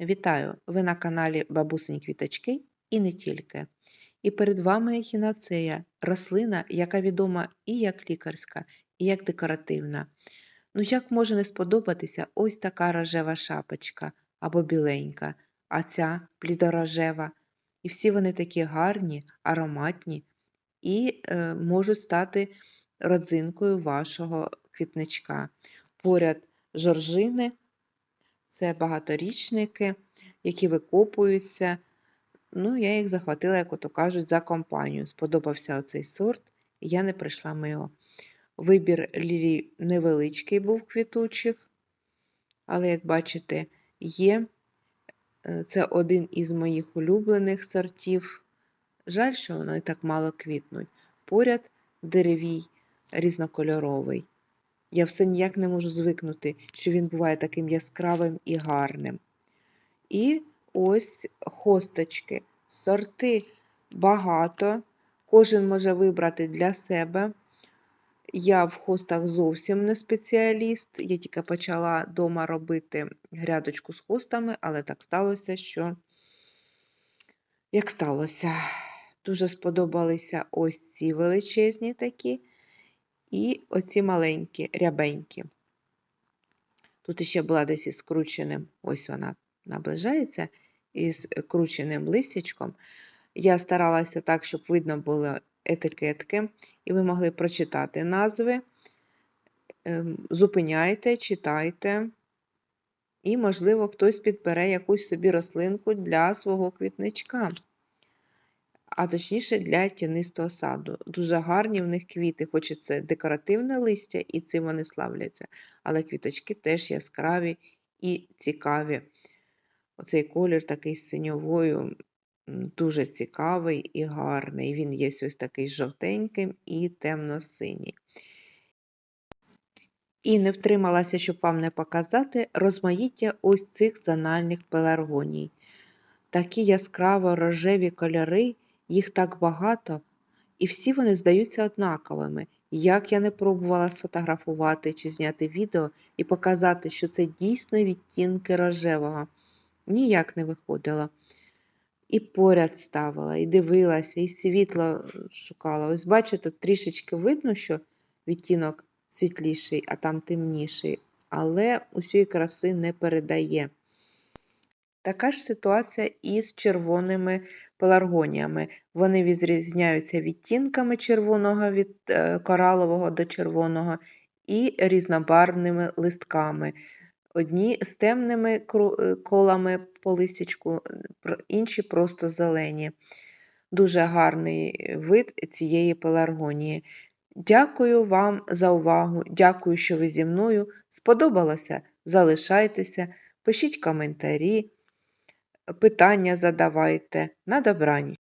Вітаю! Ви на каналі Бабусині Квіточки і не тільки. І перед вами ехінацея – рослина, яка відома і як лікарська, і як декоративна. Ну як може не сподобатися ось така рожева шапочка або біленька, а ця блідорожева. І всі вони такі гарні, ароматні і е, можуть стати родзинкою вашого квітничка. Поряд жоржини – це багаторічники, які викопуються. Ну, я їх захватила, як ото кажуть, за компанію. Сподобався оцей сорт, і я не прийшла мимо. Вибір лілій невеличкий був квітучих, але, як бачите, є. Е, Це один із моїх улюблених сортів. Жаль, що вони так мало квітнуть. Поряд деревій різнокольоровий. Я все ніяк не можу звикнути, що він буває таким яскравим і гарним. І ось хосточки. Сорти багато, кожен може вибрати для себе. Я в хостах зовсім не спеціаліст. Я тільки почала вдома робити грядочку з хостами, але так сталося, що як сталося. Дуже сподобалися ось ці величезні такі. І оці маленькі, рябенькі. Тут ще була десь із скрученим, ось вона наближається, із крученим листячком. Я старалася так, щоб видно було етикетки, і ви могли прочитати назви. Ем, зупиняйте, читайте, і, можливо, хтось підбере якусь собі рослинку для свого квітничка а точніше для тінистого саду. Дуже гарні в них квіти, хоч і це декоративне листя, і цим вони славляться, але квіточки теж яскраві і цікаві. Оцей колір такий з синьовою, дуже цікавий і гарний. Він є ось такий жовтеньким і темно-синій. І не втрималася, щоб вам не показати, розмаїття ось цих зональних пеларгоній. Такі яскраво рожеві кольори їх так багато, і всі вони здаються однаковими. Як я не пробувала сфотографувати чи зняти відео і показати, що це дійсно відтінки рожевого, ніяк не виходило. І поряд ставила, і дивилася, і світло шукала. Ось бачите, трішечки видно, що відтінок світліший, а там темніший, але усієї краси не передає. Така ж ситуація і з червоними пеларгоніями. Вони відрізняються відтінками червоного від е, коралового до червоного і різнобарвними листками. Одні з темними е, колами по листячку, інші просто зелені. Дуже гарний вид цієї пеларгонії. Дякую вам за увагу, дякую, що ви зі мною. Сподобалося? Залишайтеся, пишіть коментарі питання задавайте. На добраніч!